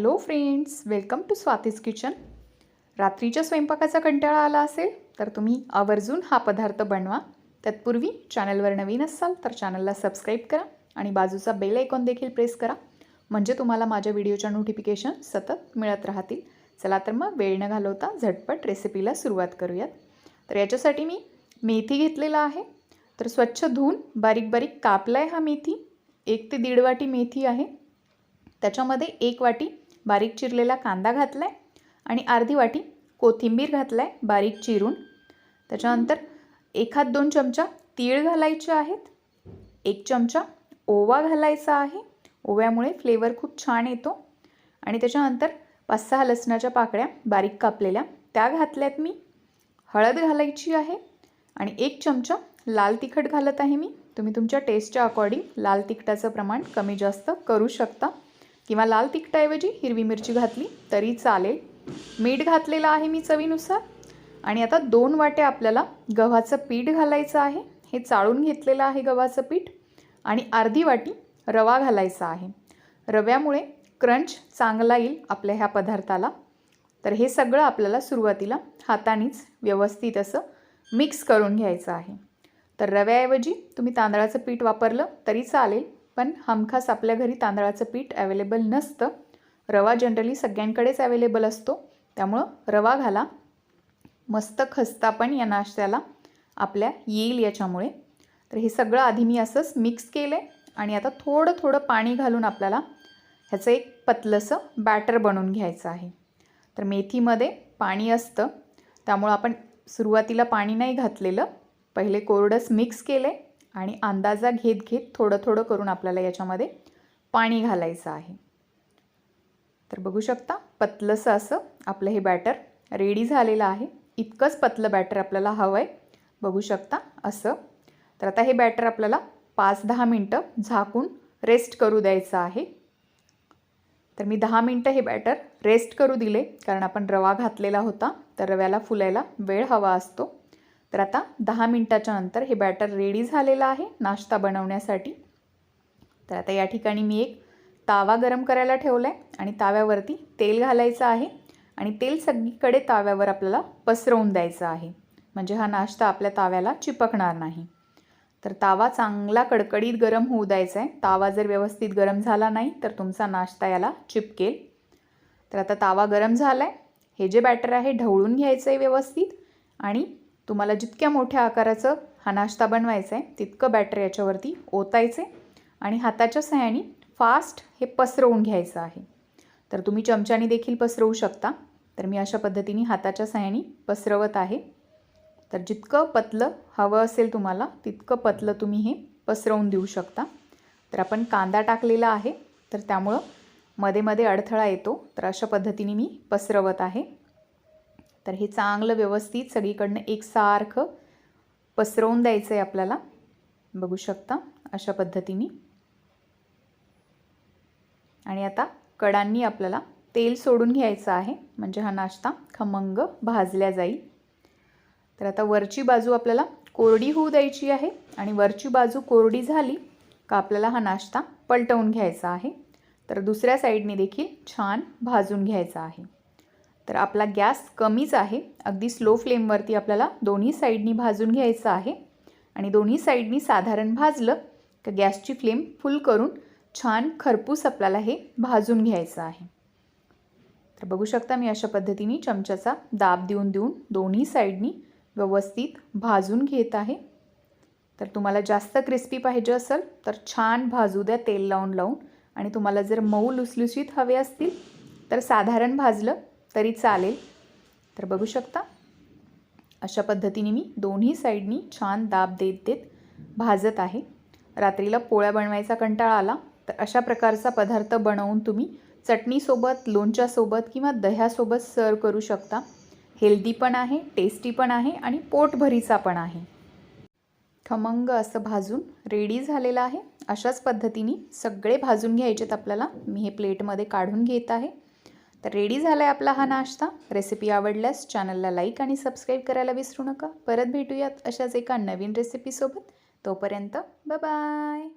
Hello friends welcome to Swati's kitchen रात्रीच्या स्वयंपाकाचा कंटाळा आला असेल तर तुम्ही आवर्जून हा पदार्थ बनवा. तत्पूर्वी चॅनलवर नवीन असाल तर चॅनलला सबस्क्राईब करा आणि बाजूचा बेल आयकॉन देखील प्रेस करा. म्हणजे तुम्हाला माझ्या व्हिडिओच्या नोटिफिकेशन सतत मिळत राहतील. चला तर मग वेळ न घालवता झटपट रेसिपीला सुरुवात करूयात. तर याच्यासाठी मी मेथी घेतलेला आहे. तर स्वच्छ धुवून बारीक बारीक कापला आहे हा मेथी. एक ते दीड वाटी मेथी आहे. त्याच्यामध्ये एक वाटी बारीक चिरलेला कांदा घातला आहे आणि अर्धी वाटी कोथिंबीर घातला आहे बारीक चिरून. त्याच्यानंतर एखाद दोन चमचा तीळ घालायचे आहेत. एक चमचा ओवा घालायचा आहे. ओव्यामुळे फ्लेवर खूप छान येतो. आणि त्याच्यानंतर पाच सहा लसणाच्या पाकळ्या बारीक कापलेल्या त्या घातल्यात मी. हळद घालायची आहे आणि एक चमचा लाल तिखट घालत आहे मी. तुम्ही तुमच्या टेस्टच्या अकॉर्डिंग लाल तिखटाचं प्रमाण कमी जास्त करू शकता. किंवा लाल तिखटाऐवजी हिरवी मिरची घातली तरी चालेल. मीठ घातलेलं आहे मी चवीनुसार. आणि आता दोन वाट्या आपल्याला गव्हाचं पीठ घालायचं आहे. हे चाळून घेतलेलं आहे गव्हाचं पीठ. आणि अर्धी वाटी रवा घालायचा आहे. रव्यामुळे क्रंच चांगला येईल आपल्या ह्या पदार्थाला. तर हे सगळं आपल्याला सुरुवातीला हातानेच व्यवस्थित असं मिक्स करून घ्यायचं आहे. तर रव्याऐवजी तुम्ही तांदळाचं पीठ वापरलं तरी चालेल. पण हमखास आपल्या घरी तांदळाचं पीठ अवेलेबल नसतं. रवा जनरली सगळ्यांकडेच अवेलेबल असतो. त्यामुळं रवा घाला. मस्त खस्ता पण या नाश्त्याला आपल्या येईल याच्यामुळे. तर हे सगळं आधी मी असंच मिक्स केलं आहे आणि आता थोडं थोडं पाणी घालून आपल्याला ह्याचं एक पतलंसं बॅटर बनवून घ्यायचं आहे. तर मेथीमध्ये पाणी असतं. त्यामुळं आपण सुरुवातीला पाणी नाही घातलेलं. पहिले कोरडंच मिक्स केलं आहे आणि अंदाजा घेत घेत थोडं थोडं करून आपल्याला याच्यामध्ये पाणी घालायचं आहे. तर बघू शकता पतलंसं असं आपलं हे बॅटर रेडी झालेलं आहे. इतकंच पतलं बॅटर आपल्याला हवं आहे बघू शकता असं. तर आता हे बॅटर आपल्याला पाच दहा मिनटं झाकून रेस्ट करू द्यायचं आहे. तर मी दहा मिनटं हे बॅटर रेस्ट करू दिले कारण आपण रवा घातलेला होता तर रव्याला फुलायला वेळ हवा असतो. तर आता दहा मिनटाच्या नंतर हे बॅटर रेडी झालेलं आहे नाश्ता बनवण्यासाठी. तर आता या ठिकाणी मी एक तावा गरम करायला ठेवला आहे आणि ताव्यावरती तेल घालायचं आहे आणि तेल सगळीकडे ताव्यावर आपल्याला पसरवून द्यायचं आहे. म्हणजे हा नाश्ता आपल्या ताव्याला चिपकणार नाही. तर तावा चांगला कडकडीत गरम होऊ द्यायचा आहे तावा जर व्यवस्थित गरम झाला नाही तर तुमचा नाश्ता याला चिपकेल. तर आता तावा गरम झाला आहे हे जे बॅटर आहे ढवळून घ्यायचं आहे व्यवस्थित आणि तुम्हाला जितक्या मोठ्या आकाराचं हा नाश्ता बनवायचा आहे तितकं बॅटर याच्यावरती ओतायचे आणि हाताच्या सहाय्याने फास्ट हे पसरवून घ्यायचं आहे. तर तुम्ही चमच्याने देखील पसरवू शकता. तर मी अशा पद्धतीने हाताच्या सहाय्याने पसरवत आहे. तर जितकं पतलं हवं असेल तुम्हाला तितकं पतलं तुम्ही हे पसरवून देऊ शकता. तर आपण कांदा टाकलेला आहे. तर त्यामुळं मध्ये मध्ये अडथळा येतो. तर अशा पद्धतीने मी पसरवत आहे. तर हे चांगलं व्यवस्थित सगळीकडनं एकसारखं पसरवून द्यायचं आहे आपल्याला. बघू शकता अशा पद्धतीने. आणि आता कडांनी आपल्याला तेल सोडून घ्यायचं आहे. म्हणजे हा नाश्ता खमंग भाजल्या जाईल. तर आता वरची बाजू आपल्याला कोरडी होऊ द्यायची आहे. आणि वरची बाजू कोरडी झाली का आपल्याला हा नाश्ता पलटवून घ्यायचा आहे. तर दुसऱ्या साईडने देखील छान भाजून घ्यायचा आहे. तर आपला गॅस कमीच आहे. अगदी स्लो फ्लेमवरती आपल्याला दोन्ही साईडनी भाजून घ्यायचं आहे. आणि दोन्ही साईडनी साधारण भाजलं का गॅसची फ्लेम फुल करून छान खरपूस आपल्याला हे भाजून घ्यायचं आहे. तर बघू शकता मी अशा पद्धतीने चमच्याचा दाब देऊन देऊन दोन्ही साईडनी व्यवस्थित भाजून घेत आहे. तर तुम्हाला जास्त क्रिस्पी पाहिजे असेल तर छान भाजू द्या तेल लावून लावून. आणि तुम्हाला जर मऊ लुसलुसीत हवे असतील तर साधारण भाजलं तरी चालेल. तर बघू शकता. अशा पद्धतीने मी दोन्ही साईडनी छान दाब देत देत भाजत आहे. रात्रीला पोळ्या बनवायचा कंटाळा आला तर अशा प्रकारचा पदार्थ बनवून तुम्ही चटणीसोबत लोणच्यासोबत किंवा दह्यासोबत सर्व करू शकता. हेल्दी पण आहे टेस्टी पण आहे आणि पोटभरीचा पण आहे. खमंग असं भाजून रेडी झालेलं आहे. अशाच पद्धतीने सगळे भाजून घ्यायचेत आपल्याला. मी हे प्लेटमध्ये काढून घेत आहे. तर रेडी झाला आहे आपला हा नाश्ता. रेसिपी आवडल्यास चॅनलला लाईक आणि सबस्क्राईब करायला विसरू नका. परत भेटूयात अशाच एका नवीन रेसिपीसोबत तोपर्यंत बाय